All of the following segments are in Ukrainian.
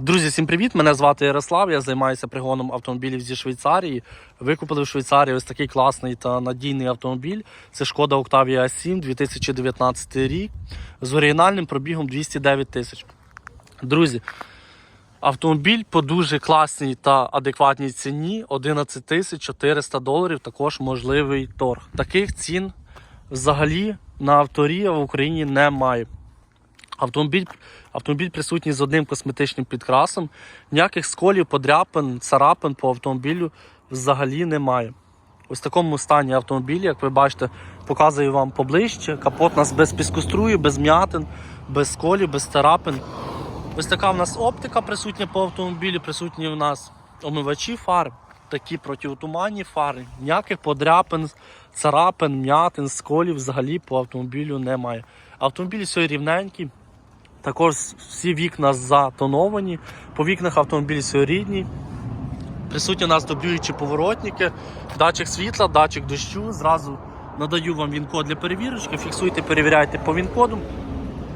Друзі, всім привіт! Мене звати Ярослав. Я займаюся пригоном автомобілів зі Швейцарії. Викупили в Швейцарії ось такий класний та надійний автомобіль. Це шкода Octavia 7 2019 рік з оригінальним пробігом 209 тисяч. Друзі, автомобіль по дуже класній та адекватній ціні 11 тисяч 400 доларів. Також можливий торг. Таких цін взагалі на авторія в Україні немає. Автомобіль, автомобіль присутній з одним косметичним підкрасом. Ніяких сколів, подряпин, царапин по автомобілю взагалі немає. Ось в такому стані автомобіль, як ви бачите, показую вам поближче. Капот нас без піскострую, без м'ятин, без сколів, без царапин. Ось така в нас оптика присутня по автомобілі, присутні в нас омивачі фар, такі протиотуманні фари. Ніяких подряпин, царапин, м'ятин, сколів взагалі по автомобілю немає. Автомобіль все рівненький. Також всі вікна затоновані. По вікнах автомобіль все рідні. Присутні у нас дублюючі поворотники, датчик світла, датчик дощу. Зразу надаю вам він-код для перевірочки. Фіксуйте, перевіряйте по він-коду.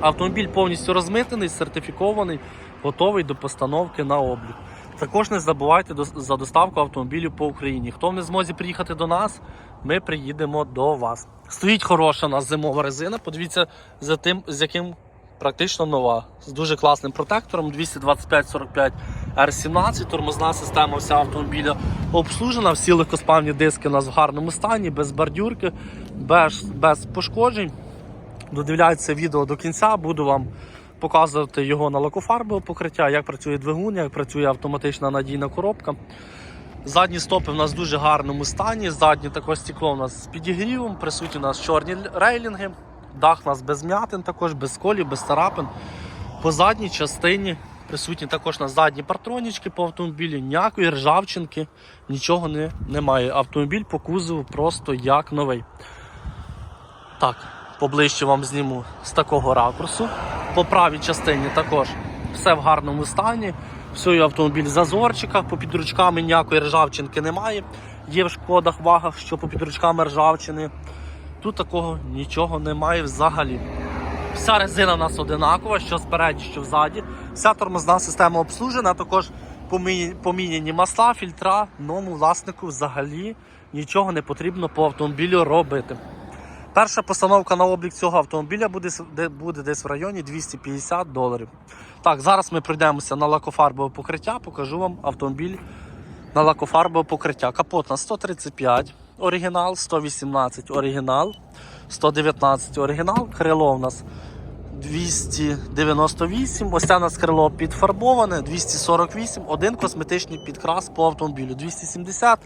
Автомобіль повністю розмитений, сертифікований, готовий до постановки на облік. Також не забувайте за доставку автомобілів по Україні. Хто не змозі приїхати до нас, ми приїдемо до вас. Стоїть хороша у нас зимова резина. Подивіться за тим, з яким практично нова. З дуже класним протектором 225-45 R17. Тормозна система вся автомобіля обслужена. Всі легкоспавні диски у нас в гарному стані, без бордюрки, без, без пошкоджень. Додивляйтеся відео до кінця, буду вам показувати його на лакофарбове покриття, як працює двигун, як працює автоматична надійна коробка. Задні стопи в нас в дуже гарному стані. Заднє також стекло у нас з підігрівом, присутні у нас чорні рейлінги, дах у нас без м'ятин, також без колів, без царапин. По задній частині присутні також на задні партронічки по автомобілі, ніякої ржавчинки, нічого не, немає. Автомобіль по кузову просто як новий. Так, поближче вам зніму з такого ракурсу. По правій частині також все в гарному стані. Все автомобіль в зазорчиках, по підручками ніякої ржавчинки немає. Є в шкодах вагах, що по підручками ржавчини. Тут такого нічого немає взагалі. Вся резина у нас одинакова, що спереді, що взаді. Вся тормозна система обслужена, також поміняні масла, фільтра. Новому власнику взагалі нічого не потрібно по автомобілю робити. Перша постановка на облік цього автомобіля буде, буде десь в районі 250 доларів. Так, зараз ми пройдемося на лакофарбове покриття, покажу вам автомобіль на лакофарбове покриття. Капот на 135 оригінал, 118 оригінал, 119 оригінал, крило у нас 298. Ось це у нас крило підфарбоване, 248, один косметичний підкрас по автомобілю 270.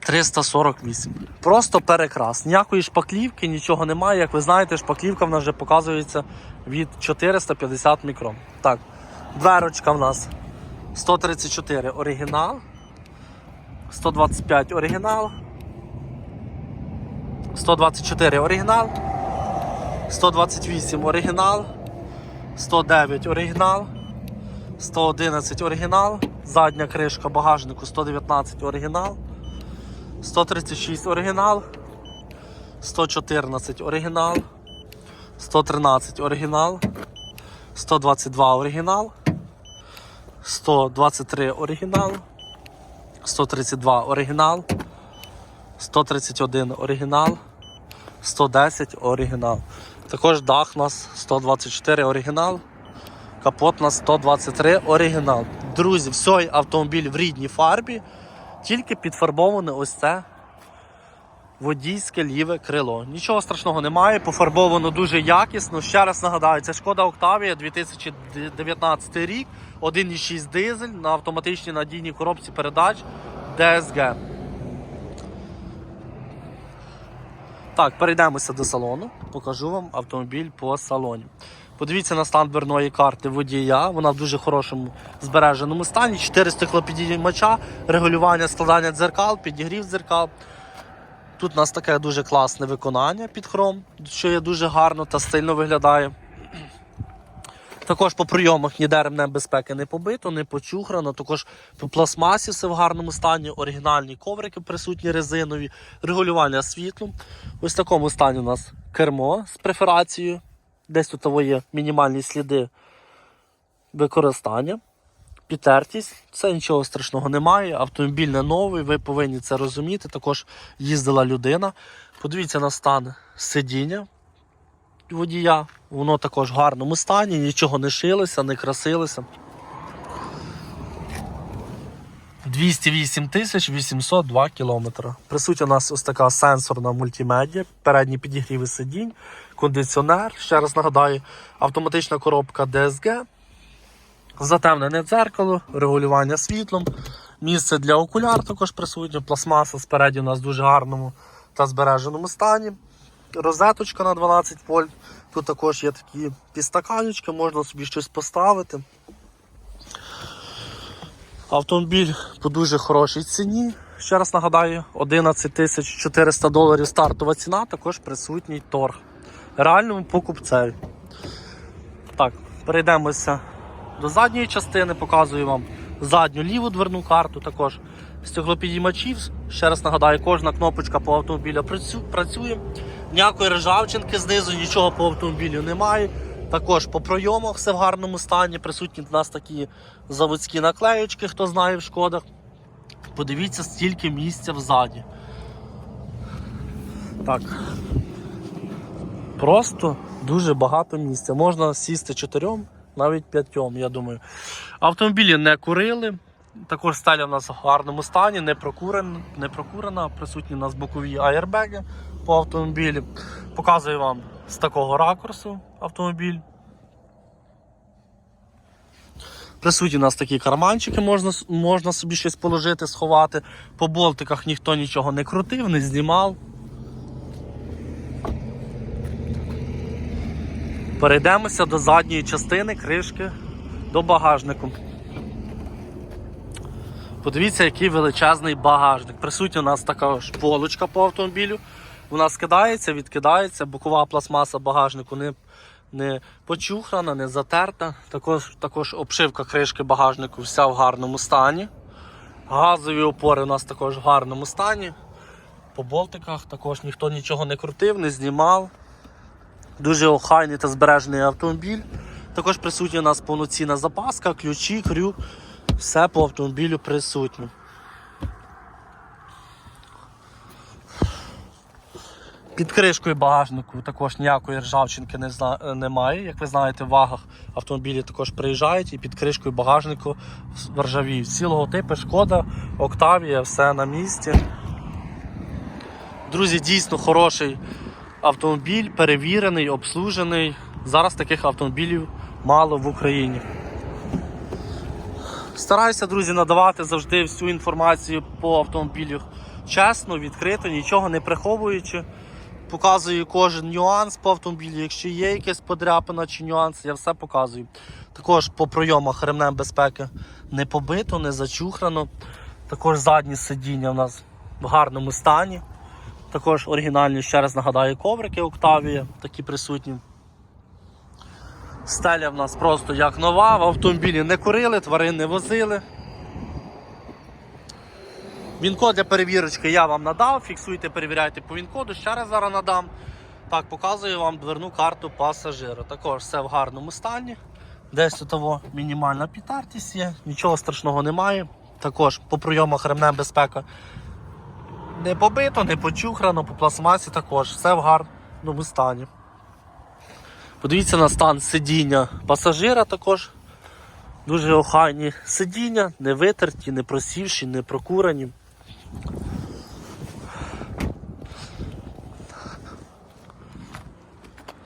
348. Просто перекрас. Ніякої шпаклівки, нічого немає. Як ви знаєте, шпаклівка в нас вже показується від 450 мікрон. Так, дверочка в нас 134 оригінал, 125 оригінал, 124 оригінал, 128 оригінал, 109 оригінал, 111 оригінал, задня кришка багажнику 119 оригінал. 136 оригінал, 114 оригінал, 113 оригінал, 122 оригінал, 123 оригінал, 132 оригінал, 131 оригінал, 110 оригінал. Також дах у нас 124 оригінал, капот у нас 123 оригінал. Друзі, все автомобіль в рідній фарбі. Тільки підфарбоване ось це водійське ліве крило. Нічого страшного немає, пофарбовано дуже якісно. Ще раз нагадаю, це шкода Октавія 2019 рік, 1,6 дизель на автоматичній надійній коробці передач DSG. Так, перейдемося до салону. Покажу вам автомобіль по салоні. Подивіться на стан дверної карти водія. Вона в дуже хорошому збереженому стані. 4 стеклопідіймача, регулювання складання дзеркал, підігрів дзеркал. Тут у нас таке дуже класне виконання під хром, що є дуже гарно та стильно виглядає. Також по прийомах ніде ремнем безпеки не побито, не почухрано. Також по пластмасі все в гарному стані, оригінальні коврики присутні резинові, регулювання світлом. Ось в такому стані у нас кермо з преферацією. Десь тут є мінімальні сліди використання, підтертість, це нічого страшного немає. Автомобіль не новий, ви повинні це розуміти. Також їздила людина. Подивіться на стан сидіння водія. Воно також в гарному стані, нічого не шилося, не красилося. 208 тисяч 802 кілометри. Присутня у нас ось така сенсорна мультимедіа, передні підігріви сидінь, кондиціонер, ще раз нагадаю, автоматична коробка DSG, затемнене дзеркало, регулювання світлом, місце для окуляр також присутнє, пластмаса спереді у нас в дуже гарному та збереженому стані. Розеточка на 12 вольт. Тут також є такі підстаканечки, можна собі щось поставити. Автомобіль по дуже хорошій ціні. Ще раз нагадаю, 11 400 доларів стартова ціна, також присутній торг. Реальному покупцеві. Так, перейдемося до задньої частини, показую вам задню ліву дверну карту, також стеклопідіймачів. Ще раз нагадаю, кожна кнопочка по автомобілю працює. Ніякої ржавчинки знизу, нічого по автомобілю немає. Також по пройомах все в гарному стані. Присутні в нас такі заводські наклеючки, хто знає в шкодах. Подивіться, стільки місця взаді. Так. Просто дуже багато місця. Можна сісти чотирьом, навіть п'ятьом, я думаю. Автомобілі не курили. Також стеля в нас в гарному стані, не прокурена, не прокурена. Присутні у нас бокові аєрбеги по автомобілі. Показую вам з такого ракурсу автомобіль. Присутні у нас такі карманчики, можна, можна собі щось положити, сховати. По болтиках ніхто нічого не крутив, не знімав. Перейдемося до задньої частини кришки до багажнику. Подивіться, який величезний багажник. Присутня у нас така ж полочка по автомобілю. Вона скидається, відкидається, бокова пластмаса багажнику не, не почухрана, не затерта. Також, також обшивка кришки багажнику вся в гарному стані. Газові опори у нас також в гарному стані. По болтиках також ніхто нічого не крутив, не знімав. Дуже охайний та збережений автомобіль. Також присутня у нас повноцінна запаска, ключі, крюк. Все по автомобілю присутнє. Під кришкою багажнику також ніякої ржавчинки не зна- немає. Як ви знаєте, в вагах автомобілі також приїжджають і під кришкою багажнику ржавіють. Всі логотипи, шкода, Октавія, все на місці. Друзі, дійсно хороший автомобіль, перевірений, обслужений. Зараз таких автомобілів мало в Україні. Стараюся, друзі, надавати завжди всю інформацію по автомобілю чесно, відкрито, нічого не приховуючи. Показую кожен нюанс по автомобілю. Якщо є якась подряпина чи нюанс, я все показую. Також по пройомах ремнем безпеки не побито, не зачухрано. Також задні сидіння у нас в гарному стані. Також оригінальні, ще раз нагадаю, коврики Октавія, такі присутні. Стеля в нас просто як нова, в автомобілі не курили, тварин не возили. Він-код для перевірочки я вам надав, фіксуйте, перевіряйте по він-коду, ще раз зараз надам. Так, показую вам дверну карту пасажира. Також все в гарному стані. Десь тут того мінімальна підтертість є, нічого страшного немає. Також по прийомах ремнем безпека не побито, не почухрано, по пластмасі також, все в гарному стані. Подивіться на стан сидіння пасажира також. Дуже охайні сидіння, не витерті, не просівші, не прокурені.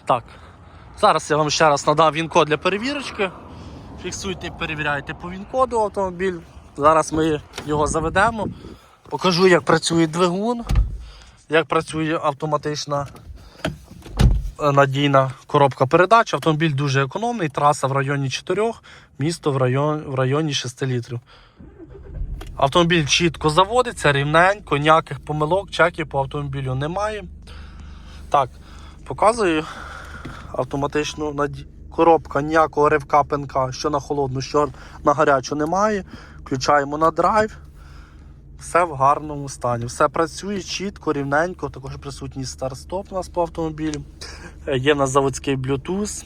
Так. Зараз я вам ще раз надав він-код для перевірочки. Фіксуйте і перевіряйте по він-коду автомобіль. Зараз ми його заведемо. Покажу, як працює двигун, як працює автоматична е, надійна коробка передач. Автомобіль дуже економний, траса в районі 4, місто в районі, в районі 6 літрів. Автомобіль чітко заводиться, рівненько, ніяких помилок, чеків по автомобілю немає. Так, показую автоматичну наді... коробка, ніякого ривка пинка, що на холодну, що на гарячу немає. Включаємо на драйв. Все в гарному стані. Все працює чітко, рівненько. Також присутній старт-стоп у нас по автомобілю. Е, Є в нас заводський Bluetooth.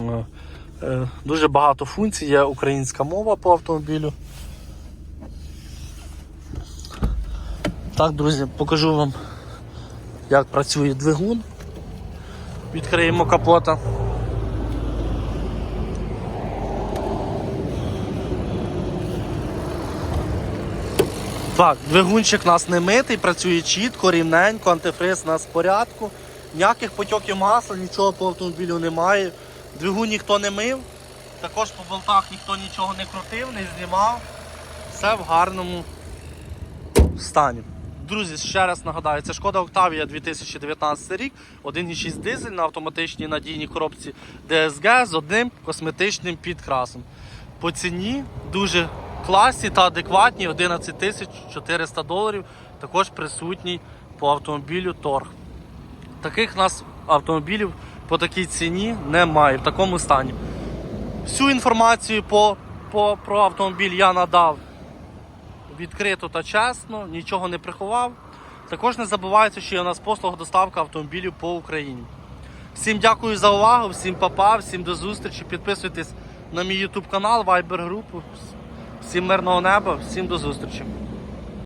Е, Е, Дуже багато функцій, є українська мова по автомобілю. Так, друзі, покажу вам, як працює двигун. Відкриємо капота. Так, двигунчик у нас не митий, працює чітко, рівненько, антифриз у нас в порядку. Ніяких потьоків масла, нічого по автомобілю немає. Двигун ніхто не мив, також по болтах ніхто нічого не крутив, не знімав. Все в гарному стані. Друзі, ще раз нагадаю, це шкода Octavia 2019 рік, 1,6 дизель на автоматичній надійній коробці DSG з одним косметичним підкрасом. По ціні дуже класні та адекватні 11 тисяч 400 доларів. Також присутній по автомобілю торг. Таких нас автомобілів по такій ціні немає в такому стані. Всю інформацію по, по, про автомобіль я надав відкрито та чесно, нічого не приховав. Також не забувайте, що є у нас послуга доставка автомобілів по Україні. Всім дякую за увагу, всім папа, всім до зустрічі. Підписуйтесь на мій YouTube канал, Viber групу. Всім мирного неба, всім до зустрічі.